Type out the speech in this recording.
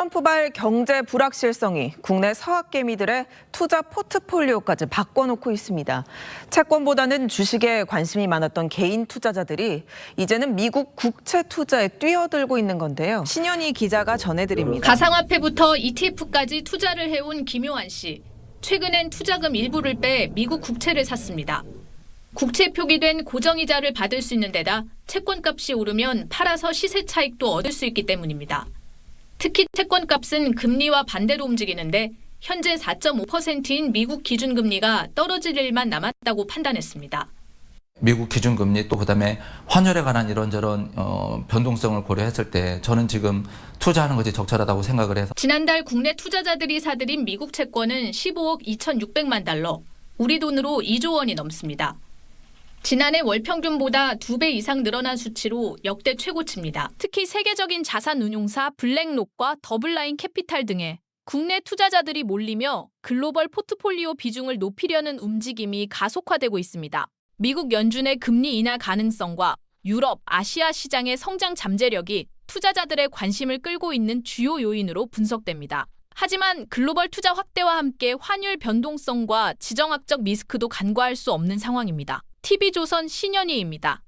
트럼프발 경제 불확실성이 국내 서학개미들의 투자 포트폴리오까지 바꿔놓고 있습니다. 채권보다는 주식에 관심이 많았던 개인 투자자들이 이제는 미국 국채 투자에 뛰어들고 있는 건데요. 신현희 기자가 전해드립니다. 가상화폐부터 ETF까지 투자를 해온 김효한 씨. 최근엔 투자금 일부를 빼 미국 국채를 샀습니다. 국채 표기된 고정이자를 받을 수 있는 데다 채권값이 오르면 팔아서 시세 차익도 얻을 수 있기 때문입니다. 특히 채권값은 금리와 반대로 움직이는데 현재 4.5%인 미국 기준금리가 떨어질 일만 남았다고 판단했습니다. 미국 기준금리 또 그다음에 환율에 관한 이런저런 어, 변동성을 고려했을 때 저는 지금 투자하는 것이 적절하다고 생각을 해서 지난달 국내 투자자들이 사들인 미국 채권은 15억 2,600만 달러, 우리 돈으로 2조 원이 넘습니다. 지난해 월 평균보다 두배 이상 늘어난 수치로 역대 최고치입니다. 특히 세계적인 자산 운용사 블랙록과 더블라인 캐피탈 등의 국내 투자자들이 몰리며 글로벌 포트폴리오 비중을 높이려는 움직임이 가속화되고 있습니다. 미국 연준의 금리 인하 가능성과 유럽, 아시아 시장의 성장 잠재력이 투자자들의 관심을 끌고 있는 주요 요인으로 분석됩니다. 하지만 글로벌 투자 확대와 함께 환율 변동성과 지정학적 리스크도 간과할 수 없는 상황입니다. TV조선 신현희입니다.